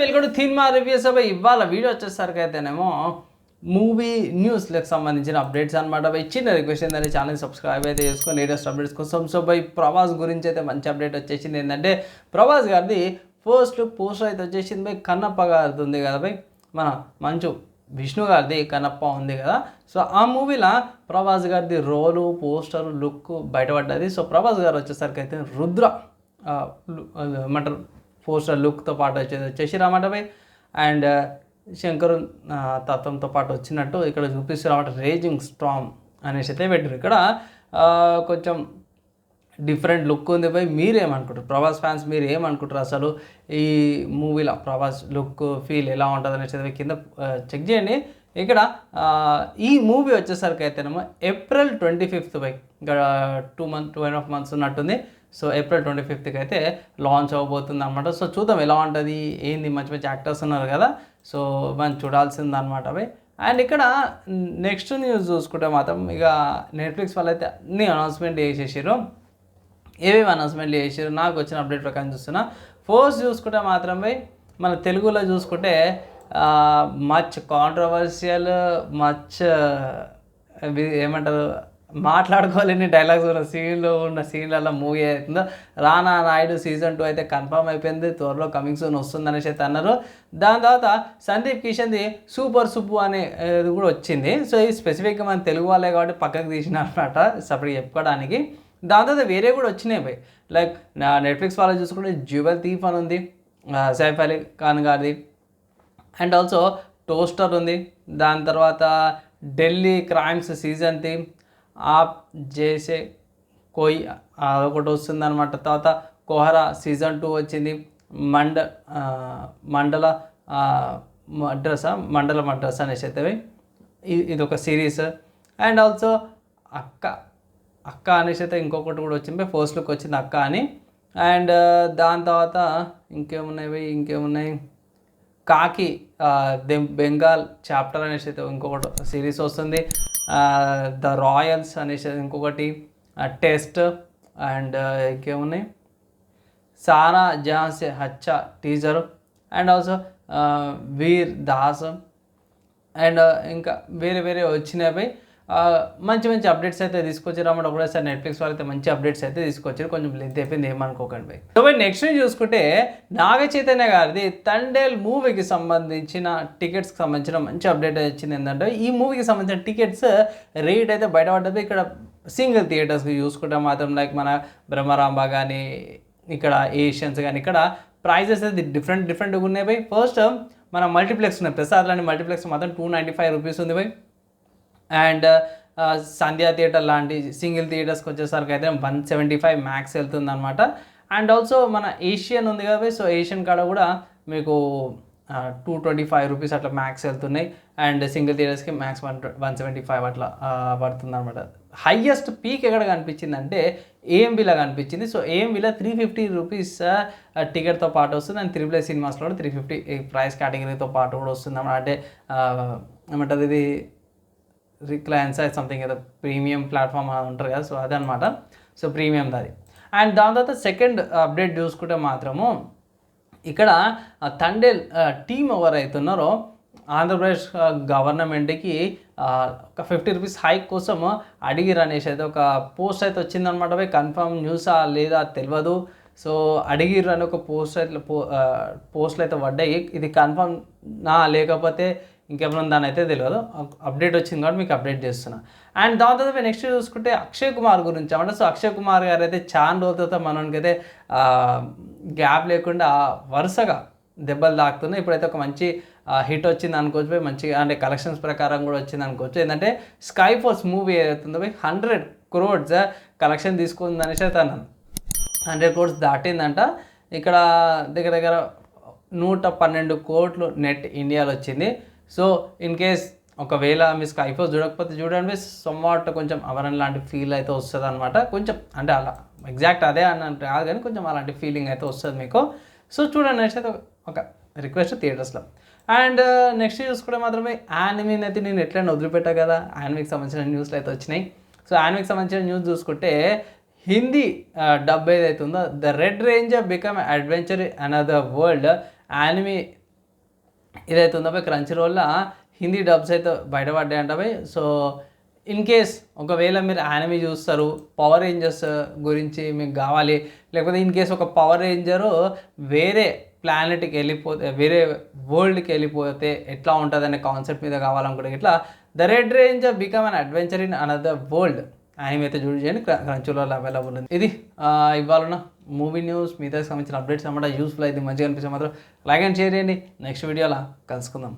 Welcome to cinema reviews అబ్బాయి ఇవాళ video వచ్చేసరికి అయితేనేమో మూవీ న్యూస్లకు సంబంధించిన అప్డేట్స్ అనమాట బై చిన్న రిక్వెస్ట్ ఏంటంటే ఛానల్ సబ్స్క్రైబ్ అయితే చేసుకొని లేటెస్ట్ అప్డేట్స్ కోసం. సో బై ప్రభాస్ గురించి అయితే మంచి అప్డేట్ వచ్చేసింది ఏంటంటే ప్రభాస్ గారిది ఫస్ట్ పోస్టర్ అయితే వచ్చేసింది బై కన్నప్ప గారిది ఉంది కదా బై? మన మంచు విష్ణు గారిది కన్నప్ప ఉంది కదా? సో ఆ మూవీలో ప్రభాస్ గారిది రోలు పోస్టర్ లుక్ బయటపడ్డది. సో ప్రభాస్ గారు వచ్చేసరికి అయితే రుద్ర ఏమంటారు? పోస్టర్ లుక్తో పాటు వచ్చేది వచ్చేసి రామాట బై అండ్ శంకరు తత్వంతో పాటు వచ్చినట్టు ఇక్కడ చూపిస్తున్నమాట రేజింగ్ స్ట్రాంగ్ అనేసి అయితే పెట్టారు. ఇక్కడ కొంచెం డిఫరెంట్ లుక్ ఉంది పోయి మీరేమనుకుంటారు? ప్రభాస్ ఫ్యాన్స్ మీరు ఏమనుకుంటారు అసలు? ఈ మూవీలో ప్రభాస్ లుక్ ఫీల్ ఎలా ఉంటుంది అనేసి అయితే కింద చెక్ చేయండి. ఇక్కడ ఈ మూవీ వచ్చేసరికి అయితేనేమో ఏప్రిల్ ట్వంటీ ఫిఫ్త్ బై ఇంకా two month two and half months ఉన్నట్టుంది. సో ఏప్రిల్ ట్వంటీ ఫిఫ్త్కి అయితే లాంచ్ అవ్వబోతుంది అనమాట సో చూద్దాం ఎలా ఉంటుంది ఏంది మంచి మంచి యాక్టర్స్ ఉన్నారు కదా. సో మనం చూడాల్సింది అనమాట అవి. అండ్ ఇక్కడ నెక్స్ట్ న్యూస్ చూసుకుంటే మాత్రం ఇక నెట్ఫ్లిక్స్ వాళ్ళైతే అన్ని అనౌన్స్మెంట్ చేసేసారు ఏవేవి అనౌన్స్మెంట్లు చేసారు నాకు వచ్చిన అప్డేట్ ప్రకారం చూస్తున్నా. ఫోర్స్ చూసుకుంటే మాత్రమే మన తెలుగులో చూసుకుంటే మచ్ కాంట్రవర్షియల్ మచ్ ఏమంటారు మాట్లాడుకోలేని డైలాగ్స్ ఉన్న సీన్లో ఉన్న సీన్లలో మూవీ అవుతుందో రానా నాయుడు సీజన్ టూ అయితే కన్ఫర్మ్ అయిపోయింది. త్వరలో కమింగ్ సూన్ వస్తుంది అనేసి అయితే అన్నారు. దాని తర్వాత సందీప్ కిషన్ది సూపర్ సుబ్బు అనేది కూడా వచ్చింది. సో ఇది స్పెసిఫిక్గా మన తెలుగు వాళ్ళే కాబట్టి పక్కకు తీసిన అనమాట సపరేట్ చెప్పుకోవడానికి. దాని తర్వాత వేరే కూడా వచ్చినాయి పోయి లైక్ నా నెట్ఫ్లిక్స్ వాళ్ళు చూసుకుంటే జ్యువెల్ థీఫ్ అని ఉంది సైఫ్ అలీ ఖాన్ గారిది. అండ్ ఆల్సో టోస్టర్ ఉంది. దాని తర్వాత ఢిల్లీ క్రైమ్స్ సీజన్ థీమ్ ఆప్ చేసే కోయి అదొకటి వస్తుంది అనమాట తర్వాత కోహరా సీజన్ టూ వచ్చింది. మండ మండల ఆ, మడ్రసా మండల మడ్రసా అనేసి అయితే ఇది ఒక సిరీస్. అండ్ ఆల్సో అక్క అక్క అనేసి అయితే ఇంకొకటి కూడా వచ్చింది. ఫోర్స్లోకి వచ్చింది అక్క అని. అండ్ దాని తర్వాత ఇంకేమున్నాయి? ఇంకేమున్నాయి? కాకి దెం బెంగాల్ చాప్టర్ అనేసి అయితే ఇంకొకటి సిరీస్ వస్తుంది. ద రాయల్స్ అనేసి ఇంకొకటి టెస్ట్ అండ్ ఇంకేమున్నాయి? సారా జాన్సే హచ్చ హచ్చా teaser and also Vir Das and ఇంకా వేరే వేరే వచ్చినవి. మంచి మంచి అప్డేట్స్ అయితే తీసుకొచ్చారు. అన్నమాట ఒకటేసారి నెట్ఫ్లిక్స్ వాళ్ళైతే మంచి అప్డేట్స్ అయితే తీసుకొచ్చారు. కొంచెం లెంత్ అయిపోయింది ఏమనుకోకండి బై సో భయ్ నెక్స్ట్ చూసుకుంటే నాగ చైతన్య గారిది తండేల్ మూవీకి సంబంధించిన టికెట్స్కి సంబంధించిన మంచి అప్డేట్ వచ్చింది. ఏంటంటే ఈ మూవీకి సంబంధించిన టికెట్స్ రేట్ అయితే బయటపడ్డది. ఇక్కడ సింగిల్ థియేటర్స్కి చూసుకుంటే మాత్రం లైక్ మన బ్రహ్మరాంబ కానీ ఇక్కడ ఏషియన్స్ కానీ ఇక్కడ ప్రైజెస్ అయితే డిఫరెంట్ డిఫరెంట్గా ఉన్నాయి బై ఫస్ట్ మన మల్టీప్లెక్స్ ఉన్నాయి ప్రసాద్ లాంటి మల్టీప్లెక్స్ మాత్రం టూ నైంటీ ఫైవ్ రూపీస్ ఉంది బై అండ్ సంధ్యా థియేటర్ లాంటి సింగిల్ థియేటర్స్కి వచ్చేసరికి అయితే వన్ సెవెంటీ ఫైవ్ మ్యాక్స్ వెళ్తుంది అనమాట అండ్ ఆల్సో మన ఏషియన్ ఉంది కదా సో ఏషియన్ కాడ కూడా మీకు టూ ట్వంటీ ఫైవ్ రూపీస్ అట్లా మ్యాక్స్ వెళ్తున్నాయి. అండ్ సింగిల్ థియేటర్స్కి max one one seventy five అట్లా పడుతుంది అనమాట హయ్యెస్ట్ పీక్ ఎక్కడ కనిపించింది. అంటే ఏఎంబీలో కనిపించింది సో ఏఎంబీలో త్రీ ఫిఫ్టీ రూపీస్ టికెట్తో పాటు వస్తుంది. అండ్ త్రిపుల్ సినిమాస్లో కూడా త్రీ ఫిఫ్టీ ప్రైస్ కేటగిరీతో పాటు కూడా వస్తుంది అన్నమాట అంటే ఏమంటారు ఇది రిక్లయన్స్ సంథింగ్ ఏదో ప్రీమియం ప్లాట్ఫామ్ ఉంటారు కదా సో అదనమాట సో ప్రీమియం దాది అండ్ దాని తర్వాత సెకండ్ అప్డేట్ చూసుకుంటే మాత్రము ఇక్కడ తండే తండేల్ టీం ఎవరైతే ఉన్నారో ఆంధ్రప్రదేశ్ గవర్నమెంట్కి ఒక ఫిఫ్టీ రూపీస్ హైక్ కోసం అడిగిరు అనేసి అయితే ఒక పోస్ట్ అయితే వచ్చిందనమాట పోయి కన్ఫర్మ్ న్యూసా లేదా తెలియదు సో అడిగిర్రు అని ఒక పోస్ట్ అయితే పో పోస్ట్లు అయితే పడ్డాయి. ఇది కన్ఫర్మ్ నా లేకపోతే ఇంకేమైనా దాని అయితే తెలియదు అప్డేట్ వచ్చింది కాబట్టి మీకు అప్డేట్ చేస్తున్నా. అండ్ దాని తర్వాత నెక్స్ట్ చూసుకుంటే అక్షయ్ కుమార్ గురించి అంటే సో అక్షయ్ కుమార్ గారు అయితే చాలా రోజుల తర్వాత మనకైతే గ్యాప్ లేకుండా వరుసగా దెబ్బలు తాకుతున్నాయి. ఇప్పుడైతే ఒక మంచి హిట్ వచ్చింది అనుకోవచ్చు పోయి మంచిగా అంటే కలెక్షన్స్ ప్రకారం కూడా వచ్చింది అనుకోవచ్చు. ఏంటంటే స్కై ఫోర్స్ మూవీ ఏదైతుందో పోయి హండ్రెడ్ క్రోడ్స్ కలెక్షన్ తీసుకుందనేసి అన్నాను. హండ్రెడ్ క్రోడ్స్ దాటిందంట. ఇక్కడ దగ్గర దగ్గర నూట పన్నెండు కోట్లు నెట్ ఇండియాలో వచ్చింది. సో ఇన్ కేస్ ఒకవేళ మీ స్కైఫోస్ చూడకపోతే చూడండి సొమ్మాట కొంచెం అవరణ లాంటి ఫీల్ అయితే వస్తుంది అనమాట కొంచెం అంటే అలా ఎగ్జాక్ట్ అదే అని అంటే కాదు కానీ కొంచెం అలాంటి ఫీలింగ్ అయితే వస్తుంది మీకు. సో చూడండి నెక్స్ట్ అయితే ఒక రిక్వెస్ట్ థియేటర్స్లో అండ్ నెక్స్ట్ చూసుకుంటే మాత్రమే యానిమీని అయితే నేను ఎట్లయినా వదిలిపెట్టా కదా. యానిమీకి సంబంధించిన న్యూస్లు అయితే వచ్చినాయి. సో యానిమీకి సంబంధించిన న్యూస్ చూసుకుంటే హిందీ uh, డబ్ ఏదైతే ఉందో the red ranger become adventure another world anime ఇదైతే ఉందో పోయి క్రంచ్ రోల్లో హిందీ డబ్స్ అయితే బయటపడ్డాయంట పోయి సో ఇన్ కేస్ ఒకవేళ మీరు యానిమీ చూస్తారు పవర్ రేంజర్స్ గురించి మీకు కావాలి లేకపోతే ఇన్ కేస్ ఒక పవర్ రేంజరు వేరే ప్లానెట్కి వెళ్ళిపోతే వేరే వరల్డ్కి వెళ్ళిపోతే ఎట్లా ఉంటుంది అనే కాన్సెప్ట్ మీద కావాలనుకుంటే ఇట్లా the red ranger become an adventure in another world anime అయితే చూడండి చేయండి క్రంచులో అవైలబుల్ ఉంది. ఇది ఇవ్వాలన్నా ఇవాళ మూవీ న్యూస్ మిగతా సంబంధించిన అప్డేట్స్ అన్నమాట యూస్ఫుల్ అయితే మంచిగా అనిపిస్తే మాత్రం లైక్ అండ్ షేర్ చేయండి. నెక్స్ట్ వీడియోలో కలుసుకుందాం.